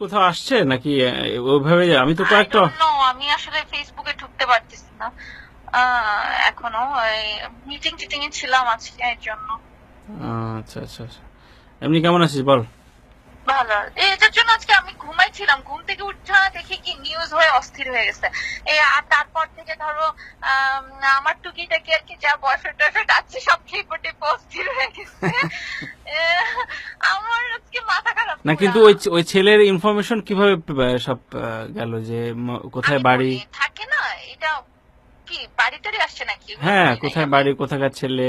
কোথাও আসছে নাকি ওইভাবে আমি তো কয়েকটা আমি আসলে ফেসবুকে ঢুকতে পারতেছি না। এখনও মিটিং টিটিং এ ছিলাম আজকে এর জন্য। আচ্ছা আচ্ছা আচ্ছা। এমনি কেমন আছিস বল? ভালো। এই এটার জন্য আজকে আমি ঘুমাইছিলাম। ঘুম থেকে উঠা দেখি কি নিউজ হয়ে অস্থির হয়ে গেছে। এই আর তারপর থেকে ধরো আম, আমার টুকিটাকি আর কি যা বয়ফ্রেন্ড টয়ফ্রেন্ড আছে সব টিপে টিপে অস্থির হয়ে গেছে। আমার আজকে না কিন্তু ওই ওই ছেলের ইনফরমেশন কীভাবে সব গেল যে কোথায় বাড়ি? থাকে না এটা কি বাড়ি টাড়ি আসছে নাকি? হ্যাঁ কোথায়। বাড়ি কোথাকার ছেলে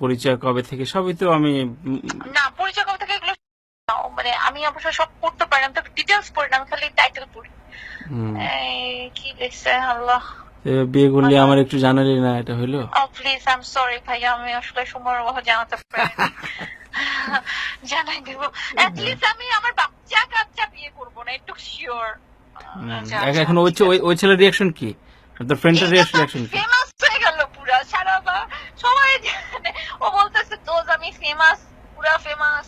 পরিচয় কবে থেকে সবই তো আমি না পরিচয় কবে থেকে এগুলো না, মানে আমি অবশ্য সব পড়তে পারি আমি তো ডিটেলস পড়ি না খালি টাইটেল পড়ি। কি লিখছে আল্লাহ। বিয়ে করলে আমার একটু জানালি না এটা হইল? প্লিজ আই এম সরি ভাইয়া আমি আসলে সময়ের কথা জানাতে পারি জানাই দেব। লিস্ট আমি আমার বাচ্চা কাচ্চা বিয়ে করব না একটু শিওর এখন ওই ওই- ছেলের রিয়াকশন কি? তোর ফ্রেন্ডের রিয়াকশন কি? ফেমাস হয়ে গেল পুরা সারা বা- সবাই জানে। ও বলতেছে দোজ আমি ফেমাস পুরা ফেমাস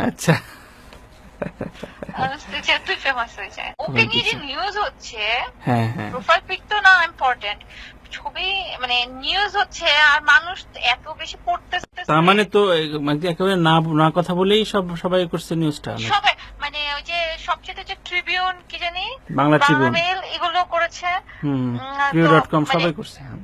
আচ্ছা। তুই ফেমাস হয়ে যায় ওকে নিয়ে যে নিউজ হচ্ছে হ্যাঁ হ্যাঁ। প্রোফাইল পিক তো না ইম্পর্টেন্ট মানে নিউজ হচ্ছে আর মানুষ এত বেশি পড়তেছে। তার মানে তো মানে একেবারে না না কথা বলেই সব সবাই করছে নিউজটা সবাই মানে ওই যে সবচেয়ে যে ট্রিবিউন কি জানি? বাংলা ট্রিবিউন এগুলো করেছে। হুম ডট কম মানে- সবাই করছে হ্যাঁ।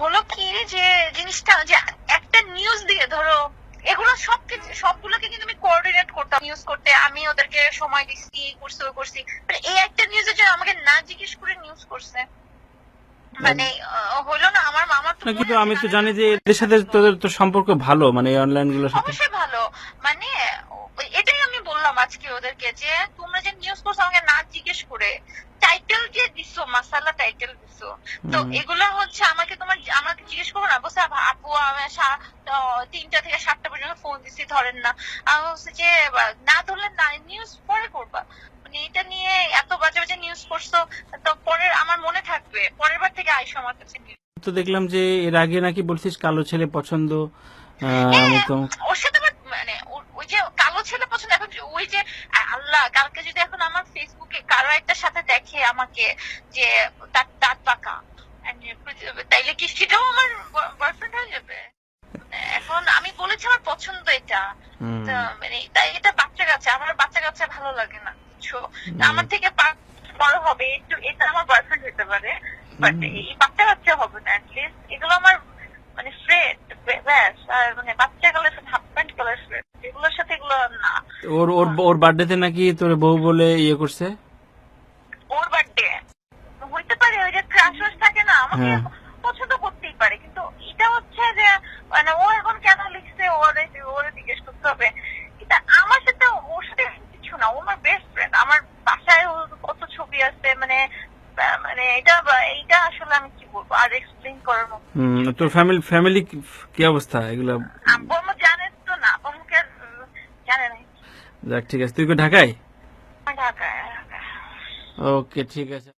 হলো কি যে জিনিসটা যে একটা নিউজ দিয়ে ধরো এগুলো সব সবগুলোকে কিন্তু আমি কোঅর্ডিনেট করতাম নিউজ করতে। আমি ওদেরকে সময় দিচ্ছি এই করছি ওই করছি। মানে এই একটা নিউজের জন্য আমাকে না জিজ্ঞেস করে নিউজ করছে। মানে হলো না আমার মামা তো কিন্তু আমি তো জানি যে এদের সাথে তোদের তো সম্পর্ক ভালো মানে অনলাইনগুলোর সাথে। অবশ্যই ভালো। মানে এটাই আমি বললাম আজকে ওদেরকে যে তোমরা যে নিউজ করছ আমাকে না জিজ্ঞেস করে টাইটেল যে দিছো মাসালা টাইটেল দিছো। তো। এগুলো হচ্ছে আমাকে তোমার আমাকে জিজ্ঞেস করো না বসে আপু আমি তিনটা থেকে সাতটা পর্যন্ত ফোন দিছি ধরেন না। আমি বলছি যে না ধরলে না নিউজ পরে করবা। এটা নিয়ে এত বাজে বাজে নিউজ করছ তো পরের আমার মনে থাকবে পরের বার থেকে আইসো আমার কাছে তো দেখলাম যে এর আগে নাকি বলছিস কালো ছেলে পছন্দ আমি তো ওর সাথে মানে ওই যে কালো ছেলে পছন্দ এখন ওই যে আল্লাহ কালকে যদি এখন আমার ফেসবুকে কারও একটা সাথে দেখে আমাকে যে তার দাঁত পাকা তাইলে কি সেটাও আমার বয়ফ্রেন্ড হয়ে যাবে? এখন আমি বলেছি আমার পছন্দ এটা। মানে তাই এটা বাচ্চা কাচ্চা আমার বাচ্চা কাচ্চা ভালো লাগে না। বুঝছ আমার থেকে বড় হবে একটু এটা আমার বয়ফ্রেন্ড হতে পারে বাট এই বাচ্চা কাচ্চা হবে না অ্যাটলিস্ট এগুলো আমার মানে ফ্রেন্ড ব্যাস আর মানে বাচ্চা কালের সাথে হাফ প্যান্ট কালার ফ্রেন্ড এগুলোর সাথে এগুলো না। ওর ওর ওর বার্থডেতে নাকি তোর বউ বলে ইয়ে করছে? ওর বার্থডে হইতে পারে ওই যে ক্রাশ থাকে না আমাকে হ্যাঁ। পছন্দ করতেই পারে কিন্তু এটা হচ্ছে যে মানে ও এখন কেন লিখছে ওরে ওরে জিজ্ঞেস করতে হবে এটা আমার সাথে ওর সাথে কিছু না ও আমার বেস্ট ফ্রেন্ড আমার বাসায় ওর কত ছবি আছে মানে আহ, মানে এটা এইটা আসলে আমি কি বলব? আর এক্সপ্লেন করার মতো তোর ফ্যামিলি ফ্যামিলি কি অবস্থা? এগুলো আব্বু জানে তো না আব্বু আম্মুকে জানে না যাক ঠিক আছে। তুই কি ঢাকায়। ওকে ঠিক আছে।